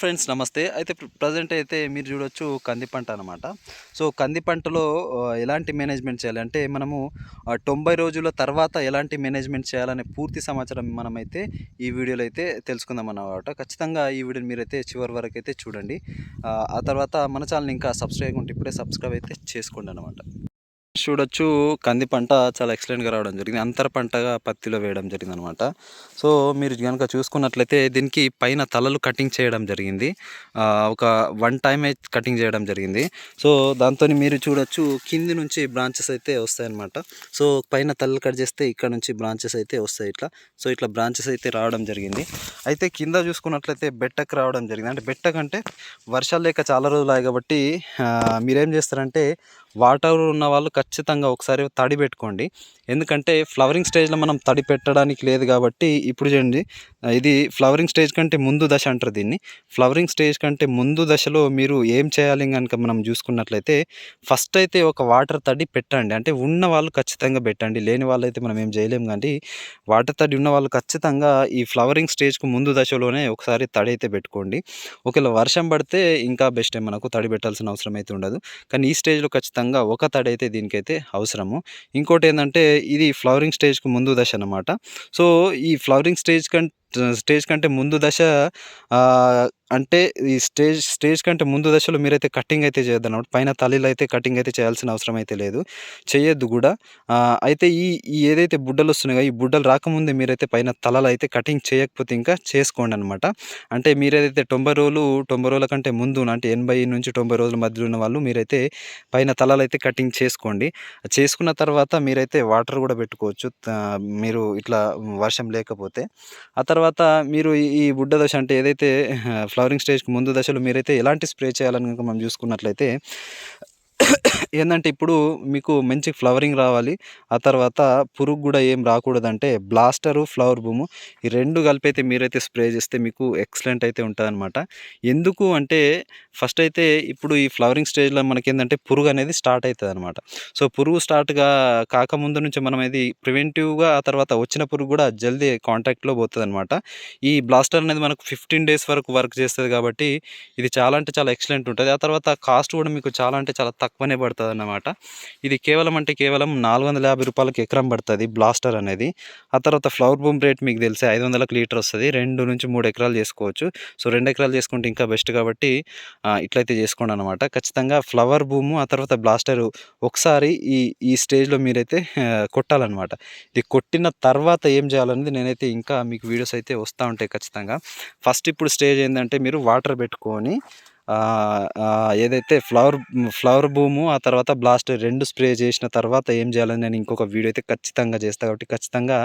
Friends నమస్తే. అయితే present అయితే మీరు చూడొచ్చు కంది పంట అనమాట సో కంది పంటలో ఎలాంటి మేనేజ్మెంట్ చేయాలి అంటే మనము తొంభై రోజుల తర్వాత ఎలాంటి మేనేజ్మెంట్ చేయాలనే పూర్తి సమాచారం మనమైతే ఈ వీడియోలో అయితే తెలుసుకుందాం అన్నమాట. ఖచ్చితంగా ఈ వీడియోని మీరైతే చివరి వరకు అయితే చూడండి. ఆ, ఆ తర్వాత మన ఛానల్ ఇంకా సబ్స్క్రైబ్ ఉంటే ఇప్పుడే సబ్స్క్రైబ్ అయితే చేసుకోండి అనమాట చూడొచ్చు. కంది పంట చాలా ఎక్సలెంట్గా రావడం జరిగింది. అంతర పంటగా పత్తిలో వేయడం జరిగింది అనమాట సో మీరు కనుక చూసుకున్నట్లయితే దీనికి పైన తలలు కటింగ్ చేయడం జరిగింది. ఒక వన్ టైం అయితే కటింగ్ చేయడం జరిగింది. సో దాంతో మీరు చూడొచ్చు కింది నుంచి బ్రాంచెస్ అయితే వస్తాయన్నమాట సో పైన తలలు కట్ చేస్తే ఇక్కడ నుంచి బ్రాంచెస్ అయితే వస్తాయి ఇట్లా. సో ఇట్లా బ్రాంచెస్ అయితే రావడం జరిగింది. అయితే కింద చూసుకున్నట్లయితే బెట్టకు రావడం జరిగింది. అంటే బెట్టకంటే వర్షాలు లేక చాలా రోజులు అయ్యాయి కాబట్టి మీరేం చేస్తారంటే వాటర్ ఉన్న వాళ్ళు ఖచ్చితంగా ఒకసారి తడి పెట్టుకోండి. ఎందుకంటే ఫ్లవరింగ్ స్టేజ్లో మనం తడి పెట్టడానికి లేదు కాబట్టి ఇప్పుడు చూడండి ఇది ఫ్లవరింగ్ స్టేజ్ కంటే ముందు దశ అంటారు దీన్ని. ఫ్లవరింగ్ స్టేజ్ కంటే ముందు దశలో మీరు ఏం చేయాలి కనుక మనం చూసుకున్నట్లయితే ఫస్ట్ అయితే ఒక వాటర్ తడి పెట్టండి. అంటే ఉన్న వాళ్ళు ఖచ్చితంగా పెట్టండి. లేని వాళ్ళు అయితే మనం ఏం చేయలేము కానీ వాటర్ తడి ఉన్న వాళ్ళు ఖచ్చితంగా ఈ ఫ్లవరింగ్ స్టేజ్కు ముందు దశలోనే ఒకసారి తడి అయితే పెట్టుకోండి. ఒకవేళ వర్షం పడితే ఇంకా బెస్ట్ మనకు తడి పెట్టాల్సిన అవసరం అయితే ఉండదు. కానీ ఈ స్టేజ్లో ఖచ్చితంగా ఒక తడి అయితే దీనికైతే అవసరము. ఇంకోటి ఏంటంటే ఇది ఫ్లవరింగ్ స్టేజ్కు ముందు దశ అన్నమాట. సో ఈ ఫ్లవరింగ్ స్టేజ్ కంటే స్టేజ్ కంటే ముందు దశ అంటే ఈ స్టేజ్ స్టేజ్ కంటే ముందు దశలో మీరైతే కటింగ్ అయితే చేయొద్దు అన్నమాట పైన తల్లిలో అయితే కటింగ్ అయితే చేయాల్సిన అవసరం అయితే లేదు. చేయొద్దు కూడా. అయితే ఈ ఈ ఏదైతే బుడ్డలు వస్తున్నాయో ఈ బుడ్డలు రాకముందే మీరైతే పైన తలలు అయితే కటింగ్ చేయకపోతే ఇంకా చేసుకోండి అనమాట అంటే మీరేదైతే తొంభై రోజులు తొంభై రోజుల కంటే ముందు అంటే ఎనభై నుంచి తొంభై రోజుల మధ్యలో ఉన్న వాళ్ళు మీరైతే పైన తలలు అయితే కటింగ్ చేసుకోండి. చేసుకున్న తర్వాత మీరైతే వాటర్ కూడా పెట్టుకోవచ్చు. మీరు ఇట్లా వర్షం లేకపోతే. ఆ తర్వాత తర్వాత మీరు ఈ- ఈ బుడ్డ దశ అంటే ఏదైతే ఫ్లవరింగ్ స్టేజ్కి ముందు దశలో మీరైతే ఎలాంటి స్ప్రే చేయాలని కనుక మనం చూసుకున్నట్లయితే ఏంటంటే ఇప్పుడు మీకు మంచి ఫ్లవరింగ్ రావాలి ఆ తర్వాత పురుగు కూడా ఏం రాకూడదంటే బ్లాస్టరు ఫ్లవర్ బూము ఈ రెండు కలిపి అయితే మీరైతే స్ప్రే చేస్తే మీకు ఎక్సలెంట్ అయితే ఉంటుందన్నమాట. ఎందుకు అంటే ఫస్ట్ అయితే ఇప్పుడు ఈ ఫ్లవరింగ్ స్టేజ్లో మనకి ఏంటంటే పురుగు అనేది స్టార్ట్ అవుతుంది అనమాట సో పురుగు స్టార్ట్గా కాకముందు నుంచి మనం ఇది ప్రివెంటివ్గా ఆ తర్వాత వచ్చిన పురుగు కూడా జల్దీ కాంటాక్ట్లో పోతుంది అనమాట ఈ బ్లాస్టర్ అనేది మనకు ఫిఫ్టీన్ డేస్ వరకు వర్క్ చేస్తుంది కాబట్టి ఇది చాలా అంటే చాలా ఎక్సలెంట్ ఉంటుంది. ఆ తర్వాత కాస్ట్ కూడా మీకు చాలా అంటే చాలా తక్కువ తక్కువనే పడుతుంది అన్నమాట ఇది కేవలం అంటే కేవలం నాలుగు వందల యాభై రూపాయలకి ఎకరం పడుతుంది బ్లాస్టర్ అనేది. ఆ తర్వాత ఫ్లవర్ బూమ్ రేట్ మీకు తెలిసే ఐదు వందలకు లీటర్ వస్తుంది. రెండు నుంచి మూడు ఎకరాలు చేసుకోవచ్చు. సో రెండు ఎకరాలు చేసుకుంటే ఇంకా బెస్ట్ కాబట్టి ఇట్లయితే చేసుకోండి అనమాట ఖచ్చితంగా ఫ్లవర్ బూము ఆ తర్వాత బ్లాస్టర్ ఒకసారి ఈ ఈ స్టేజ్లో మీరైతే కొట్టాలన్నమాట. ఇది కొట్టిన తర్వాత ఏం చేయాలనేది నేనైతే ఇంకా మీకు వీడియోస్ అయితే వస్తూ ఉంటాయి ఖచ్చితంగా. ఫస్ట్ ఇప్పుడు స్టేజ్ ఏంటంటే మీరు వాటర్ పెట్టుకొని ఏదైతే ఫ్లవర్ ఫ్లవర్ బూము ఆ తర్వాత బ్లాస్ట్ రెండు స్ప్రే చేసిన తర్వాత ఏం చేయాలని నేను ఇంకొక వీడియో అయితే ఖచ్చితంగా చేస్తాను కాబట్టి ఖచ్చితంగా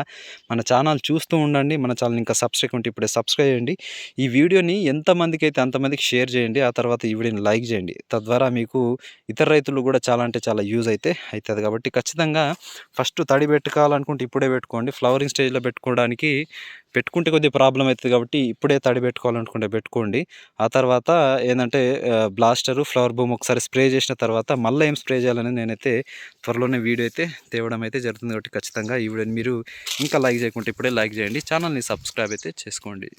మన ఛానల్ చూస్తూ ఉండండి మన ఛానల్ ఇంకా సబ్స్క్రైబ్ ఉంటే ఇప్పుడే సబ్స్క్రైబ్ చేయండి. ఈ వీడియోని ఎంతమందికి అయితే అంతమందికి షేర్ చేయండి ఆ తర్వాత ఈ వీడియోని లైక్ చేయండి. తద్వారా మీకు ఇతర రైతులు కూడా చాలా అంటే చాలా యూజ్ అయితే అవుతుంది కాబట్టి ఖచ్చితంగా ఫస్ట్ తడి పెట్టుకోవాలనుకుంటే ఇప్పుడే పెట్టుకోండి ఫ్లవరింగ్ స్టేజ్లో పెట్టుకోవడానికి పెట్టుకుంటే కొద్దిగా ప్రాబ్లం అవుతుంది కాబట్టి ఇప్పుడే తడి పెట్టుకోవాలనుకుంటే పెట్టుకోండి. ఆ తర్వాత ఏంటంటే బ్లాస్టరు ఫ్లవర్ బూమ్ ఒకసారి స్ప్రే చేసిన తర్వాత మళ్ళీ ఏం స్ప్రే చేయాలని నేనైతే త్వరలోనే వీడియో అయితే తేవడం అయితే జరుగుతుంది కాబట్టి ఖచ్చితంగా ఈ వీడియోని మీరు ఇంకా లైక్ చేయకుంటే ఇప్పుడే లైక్ చేయండి. ఛానల్ని సబ్స్క్రైబ్ అయితే చేసుకోండి.